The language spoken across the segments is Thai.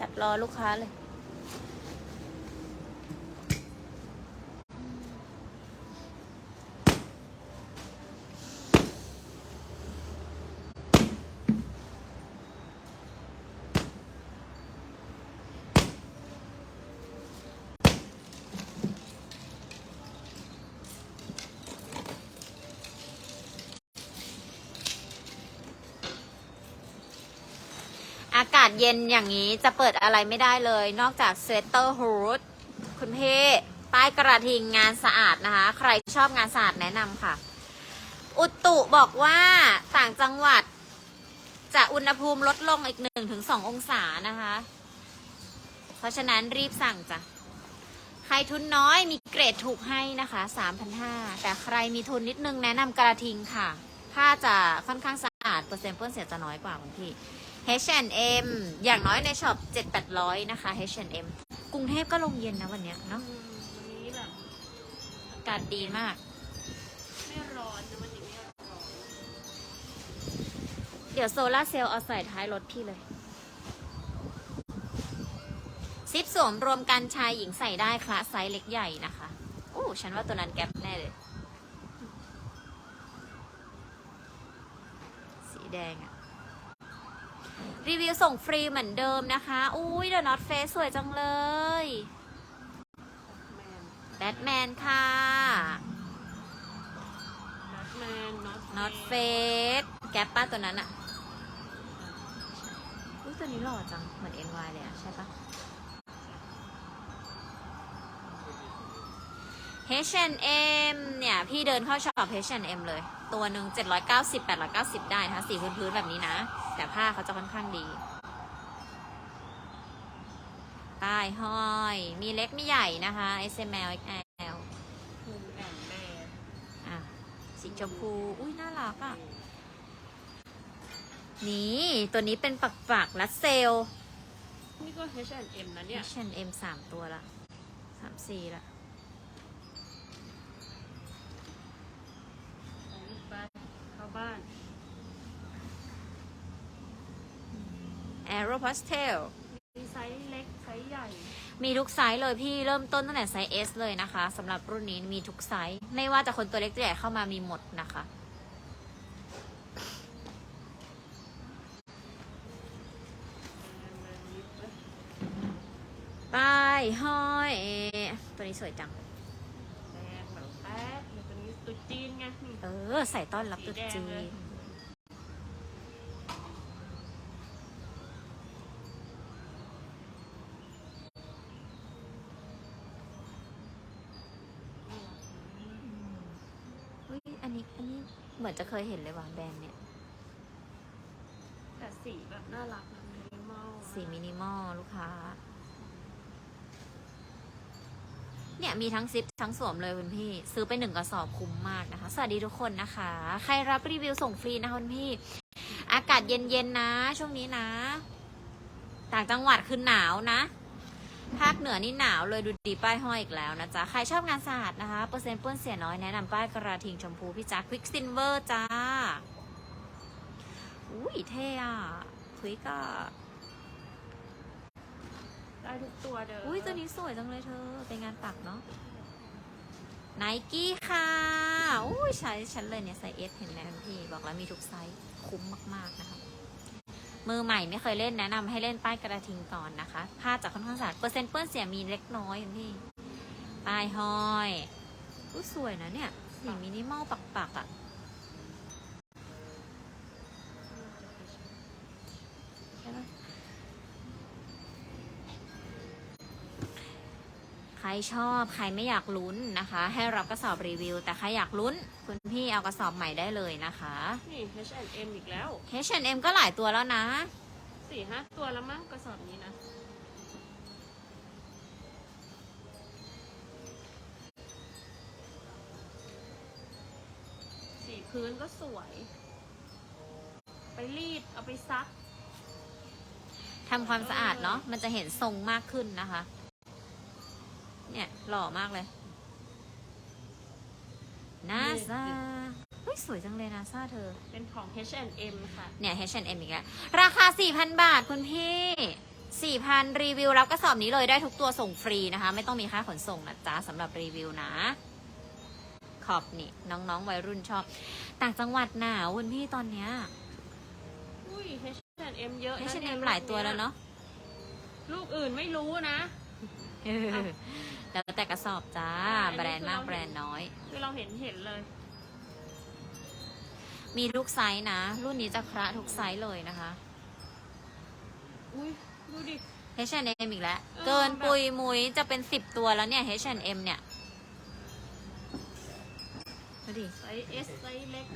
ตัดรอลูกค้าเลย อากาศเย็นอย่างนี้จะเปิดอะไรไม่ได้เลย นอกจากสเวตเตอร์ฮูดคุณเพ่ป้ายกระทิงงานสะอาดนะคะ ใครชอบงานสะอาดแนะนำค่ะ อุตุบอกว่าต่างจังหวัด จะอุณหภูมิลดลงอีกหนึ่งถึงสององศานะคะ เพราะฉะนั้นรีบสั่งจ้ะ ใครทุนน้อยมีเกรดถูกให้นะคะ3,500แต่ใครมีทุนนิดนึงแนะนำกระทิงค่ะ ผ้าจะค่อนข้างสะอาดเปอร์เซ็นต์เปื้อนเสียจะน้อยกว่าคุณพี่ H&M อย่างน้อยในช็อป7-800 นะคะ H&M กรุงเทพก็ลงเย็นนะวันเนี้ยเนาะอืมวันนี้แบบอากาศดีมาก ไม่ร้อนนะวันนี้ไม่ร้อนเดี๋ยวโซลาร์เซลล์เอาใส่ท้ายรถพี่เลย ซิปสวมรวมกันชายหญิงใส่ได้คละไซส์เล็กใหญ่นะคะโอ้ฉันว่าตัวนั้นแก๊ปแน่เลย สีแดงอะ รีวิวส่งฟรีเหมือนเดิมนะคะ อุ้ยเดอะน็อตเฟสสวยจังเลยแมนแบทแมนค่ะนัทแมนน็อตน็อตเฟสแก๊ปป้าตัวนั้นอะอุ้ยตัวนี้หล่อจัง เหมือน NY เลยอะใช่ปะ H&M เนี่ย พี่เดินเข้าช็อป H&M เลย ตัวหนึ่ง790 890 ได้นะคะสีพื้นๆแบบนี้นะ แต่ผ้าเขาจะค่อนข้างดีป้ายห้อย มีเล็กมีใหญ่นะคะ S M L X L คูแอนแบร์อะสีชมพู อุ้ยน่ารักอะ นี่ ตัวนี้เป็นปักปักๆรัดเซล นี่ก็ H&M นะเนี่ย H&M สามตัวละสามสี่ละ ใส่ลูกไปเข้า บ้าน Aero Pastel มีไซส์เล็กไซส์ใหญ่ มีทุกไซส์เลยพี่เริ่มต้นตั้งแต่ไซส์ S เลยนะคะสำหรับรุ่นนี้มีทุกไซส์ ไม่ว่าจะคนตัวเล็กตัวใหญ่เข้ามามีหมดนะคะป้ายห้อย ตัวนี้สวยจัง แดงแบบแป๊ดเดี๋ยวตัวนี้ตุ๊ด จีนไงนี่เออ ใส่ต้อนรับตรุ๊จีสีแดงเลยนอุ้ยอันนี้ อันนี้เหมือนจะเคยเห็นเลยว่ะแบรนด์เนี่ย แต่สีแบบน่ารักนะมินิมอลสีมินิมอลลูกค้า เนี่ยมีทั้งซิปทั้งสวมเลยคุณพี่ ซื้อไปหนึ่งกระสอบคุ้มมากนะคะ สวัสดีทุกคนนะคะ ใครรับรีวิวส่งฟรีนะคะคุณพี่ อากาศเย็นๆนะ ช่วงนี้นะ ต่างจังหวัดคือหนาวนะภาคเหนือนี่หนาวเลยดูดีป้ายห้อยอีกแล้วนะจ๊ะ ใครชอบงานสะอาดนะคะ เปอร์เซ็นต์เปื้อนเสียน้อยแนะนำป้ายกระทิงชมพูพี่จ๊าควิกซินเวอร์จ้า อุ้ยเท่อะควิกอะได้ทุกตัวเด้ออุ้อุ้ยตัวนี้สวยจังเลยเธอเป็นงาน ปักเนาะไนกี้ค่ะอุ้ยใช้ฉันเลยเนี่ยไซส์เอสเห็นไหมพี่บอกแล้วมีทุกไซส์คุ้มมากๆนะคะมือใหม่ไม่เคยเล่นแนะนำให้เล่นป้ายกระทิงก่อนนะคะผ้าจากค่อนข้างสะอาดเปอร์เซ็นต์เปื้อนเสียมีเล็กน้อยพี่ป้ายห้อยอู้สวยนะเนี่ยสีมินิมอลปักๆอะ่ะ รชอบใครไม่อยากลุ้นนะคะ ให้รับกระสอบรีวิว แต่ใครอยากลุ้น คุณพี่เอากระสอบใหม่ได้เลยนะคะ นี่ H&M อีกแล้ว H&M ก็หลายตัวแล้วนะสี่ห้าตัวแล้วมั้งกระสอบนี้นะ สีพื้นก็สวย ไปรีดเอาไปซักทำความสะอาดเนาะมันจะเห็นทรงมากขึ้นนะคะ เนี่ยหล่อมากเลยนาซาเฮ้ยสวยจังเลยนาซาเธอ เป็นของ H&M ค่ะ เนี่ย H&M อีกแล้ว ราคา 4,000 บาทคุณพี่สี่พันรีวิวรับกระสอบนี้เลยได้ทุกตัวส่งฟรีนะคะ ไม่ต้องมีค่าขนส่งนะจ๊ะสำหรับรีวิวนะขอบนี่ น้องๆ วัยรุ่นชอบ ต่างจังหวัดหนาวคุณพี่ตอนเนี้ยอุ้ย H&M เยอะนะให้ฉันนี่เอ็มหลายตัวแล้วเนาะลูกอื่นไม่รู้นะเออ แล้วแต่กระสอบจ้าอ่าอันนี้แบรนด์มากคือเราเห็นแบรนด์น้อย คือเราเห็นเห็นเลย มีทุกไซส์นะ รุ่นนี้จะคระทุกไซส์เลยนะคะ อุ้ยดูดิ H&M อีกแล้วเออเกินแบบปุยมุยจะเป็นสิบตัวแล้วเนี่ย H&M เนี่ยดูดิไซส์ S ไซส์เล็ก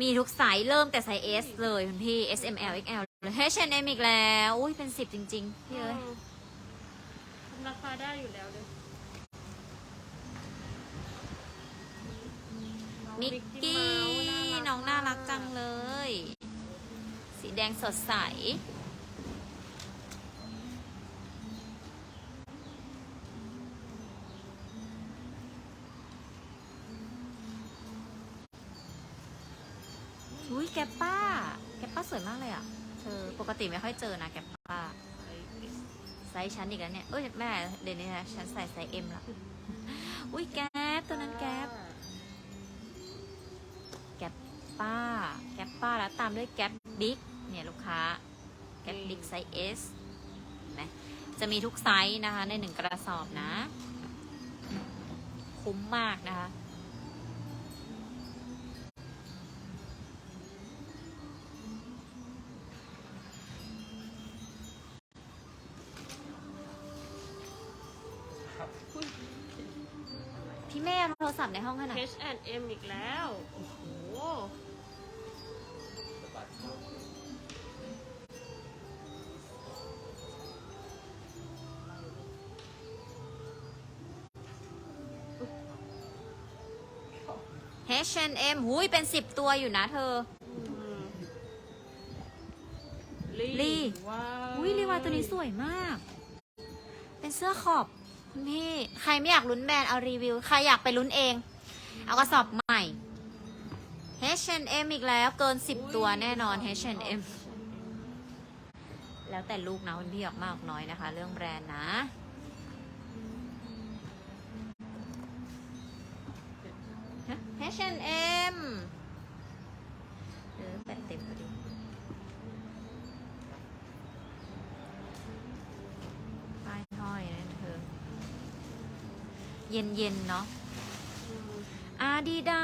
มีทุกไซส์เริ่มแต่ไซส์ S เลยคุณพี่ S M L X L เลย H&M อีกแล้ว อุ้ยเป็นสิบจริง ๆ พี่เอ้ยทำราคาได้อยู่แล้วเลยมิกกี้ น้องน่ารักจังเลย สีแดงสดใส อุ้ยแกป้า แกป้าสวยมากเลยอะ เธอปกติไม่ค่อยเจอนะแกป้า ส์ชั้นอีกแล้วเนี่ยเอ้ยแม่เดี๋ยวนี้นะฉันใส่ไซส์เอ็มละอุ้ยแก๊ปตัวนั้นแก๊ปแก๊ปป้า แก๊ปป้าแล้วตามด้วยแก๊ปบิ๊กเนี่ยลูกค้า แก๊ปบิ๊กไซส์ S เห็นไหมจะมีทุกไซส์นะคะในหนึ่งกระสอบนะ คุ้มมากนะคะ ศัพท์ในห้องให้หน่อย H&M อีกแล้ว โอ้โห H&M หุยเป็นสิบตัวอยู่นะเธอ ลีลีว้าวอุ้ยรีวายตัวนี้สวยมาก เป็นเสื้อขอบ คุณพี่ใครไม่อยากลุ้นแบรนด์เอารีวิว ใครอยากไปลุ้นเอง เอากระสอบใหม่ H&M อีกแล้วเกินสิบตัวแน่นอน H&M แล้วแต่ลูกนะคุณพี่ออกมากออน้อยนะคะ เรื่องแบรนด์นะ H&M เออแปดเต็มพอดีป้ายห้อยนะเธอ เย็นๆเนาะอืมอาดิดา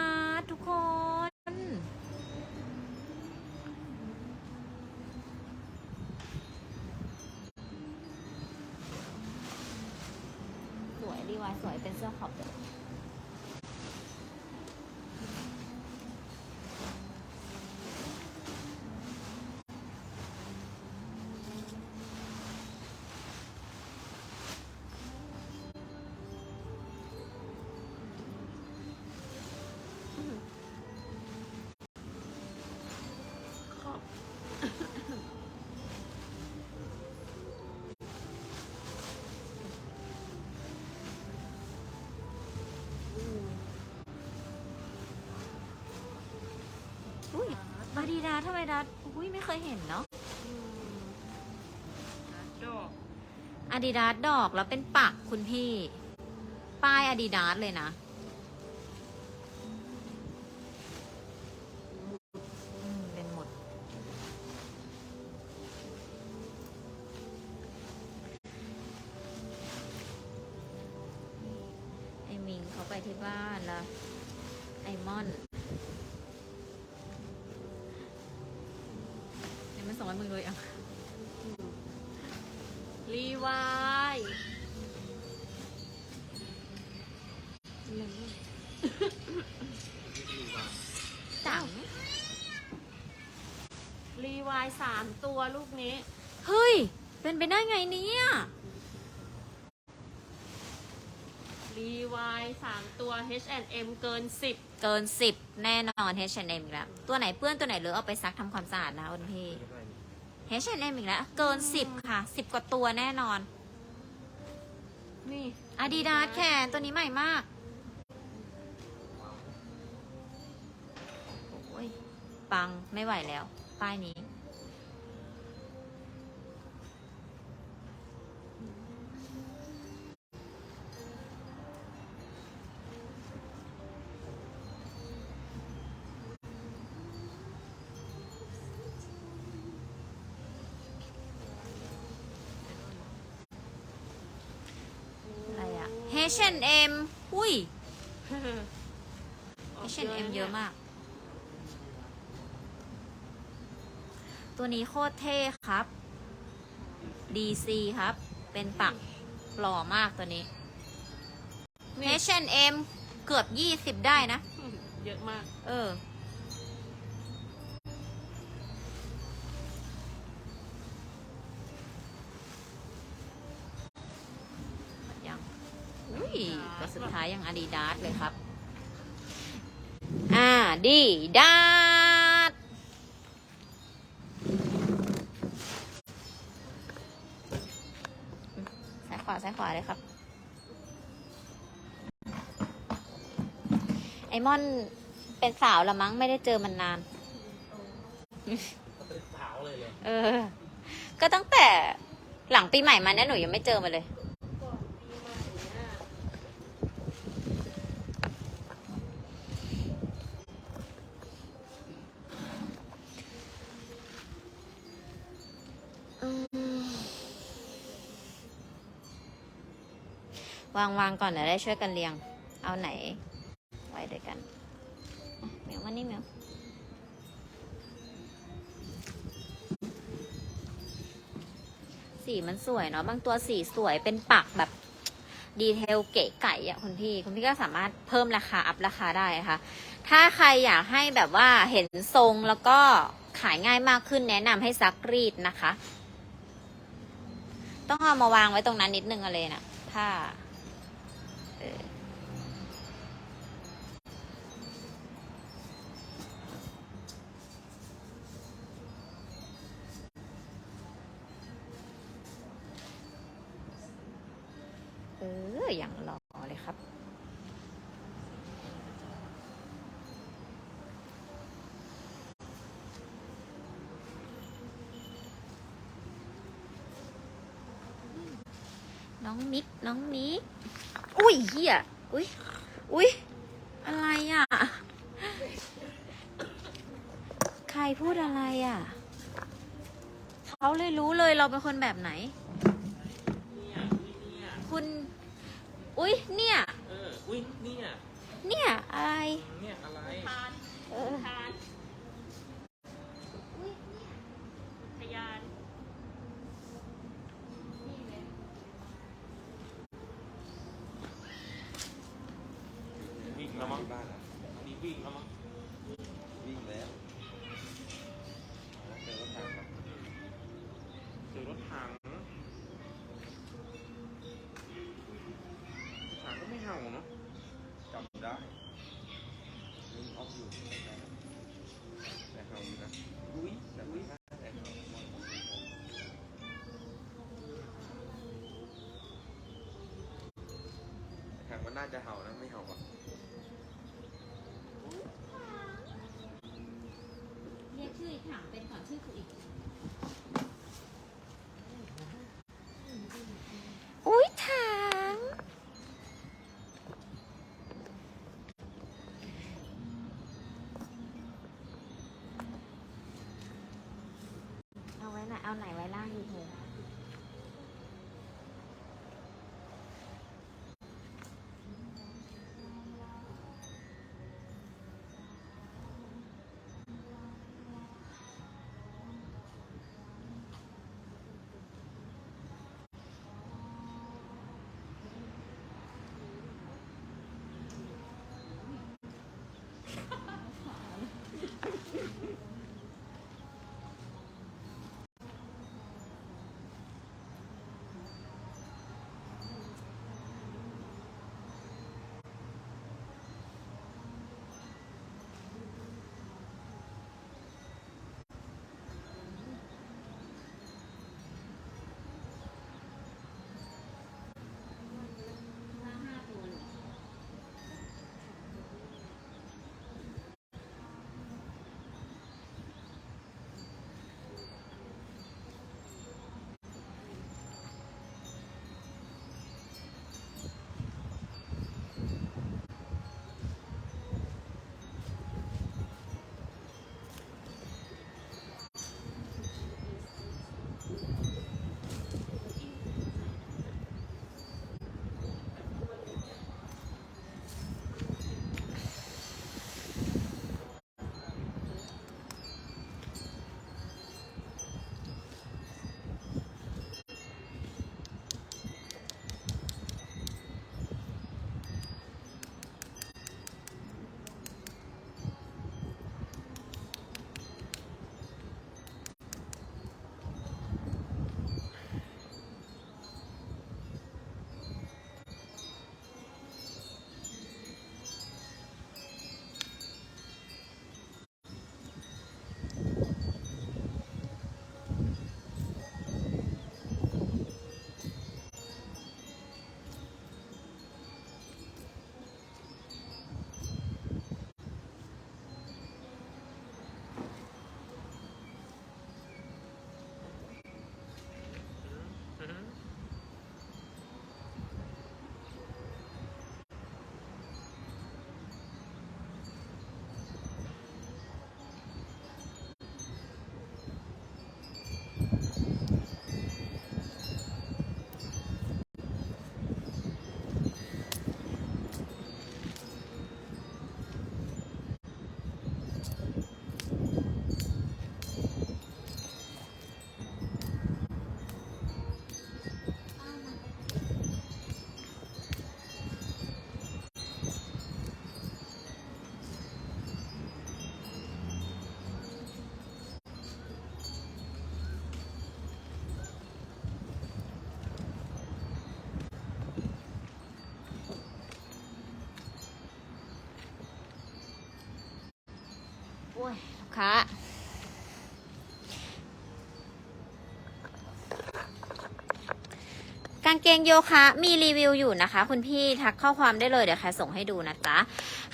อุ้ยอาดิดาทำไมดัดอุ้ยไม่เคยเห็นเนาะอืมดอกอาดิดาสดอกแล้วเป็นปักคุณพี่ ป้ายอาดิดาสเลยนะายสามตัวลูกนี้ เฮ้ย เป็นไปได้ไงเนี่ยรีวายสามตัว H&M เกินสิบเกินสิบแน่นอน H&M อีกแล้ว ตัวไหนเปื้อนตัวไหนเลอะเอาไปซักทำความสะอาดนะคุณพี่ H&M อีกแล้ว เกินสิบค่ะสิบกว่าตัวแน่นอน นี่อาดิดาสแขนตัวนี้ใหม่มากโอ้ยปังไม่ไหวแล้ว ป้ายนี้ H&M อุ้ย H&M เยอะมาก ตัวนี้โคตรเท่ครับ DC ครับ เป็นปักหล่อมากตัวนี้นี่ H&M เกือบ20ได้นะ เยอะมาก เออ ตัวสุดท้ายยังอาดิดาสเลยครับอ่าดีดาสซ้ายขวาซ้ายขวาเลยครับ ไอมอนเป็นสาวละมั้งไม่ได้เจอมันนานเป็นสาวเลยเลยเออ ก็ตั้งแต่หลังปีใหม่มาเนี่ยหนูยังไม่เจอมันเลยางวางก่อนเดี๋ยวได้ช่วยกันเรียง เอาไหน ไว้ด้วยกันเหมียวมานี่เหมียวสีมันสวยเนาะบางตัวสีสวยเป็นปักแบบดีเทลเก๋ไก่อะคุณพี่คุณพี่ก็สามารถเพิ่มราคาอัพราคาได้นะคะถ้าใครอยากให้แบบว่าเห็นทรงแล้วก็ขายง่ายมากขึ้นแนะนำให้ซักรีดนะคะ ต้องเอามาวางไว้ตรงนั้นนิดนึงอะเลยนะถ้า อย่างหล่อเลยครับ น้องมิก น้องมิก อุ้ยเฮียอุ้ย อุ้ย อะไรอะ ใครพูดอะไรอะ เขาเลยรู้เลยเราเป็นคนแบบไหน คุณ อุ้ยเนี่ย เออ อุ้ยเนี่ย เนี่ย อะไร เนี่ยอะไร ทานเออ ทานพยาน วิ่งแล้วมั้งบ้านอันนี้วิ่งแล้วมั้ง วิ่งแล้วเจอรถถังครับ เจอรถถังถังก็ไม่เห่าเนาะจำได้วิ่งออฟอยู่แต่เขาอยู่นะอุ้ยแต่อุ้ไม่ยได้แต่เขาถังมันน่าจะเห่านะ ลูกค้าางเกงโยคะมีรีวิวอยู่นะคะ คุณพี่ทักข้อความได้เลยเดี๋ยวใครส่งให้ดูนะจ๊ะ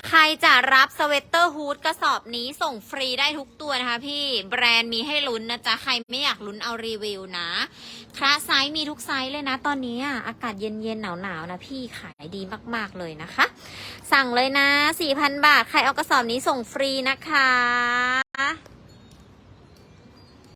ใครจะรับสเวตเตอร์ฮูดกระสอบนี้ส่งฟรีได้ทุกตัวนะคะพี่แบรนด์มีให้ลุ้นนะจ๊ะใครไม่อยากลุ้นเอารีวิวนะคลาไซส์มีทุกไซส์เลยนะ ตอนนี้อะอากาศเย็นๆหนาวๆนะพี่ขายดีมากๆเลยนะคะ สั่งเลยนะ 4,000 บาท ใครเอากระสอบนี้ส่งฟรีนะคะ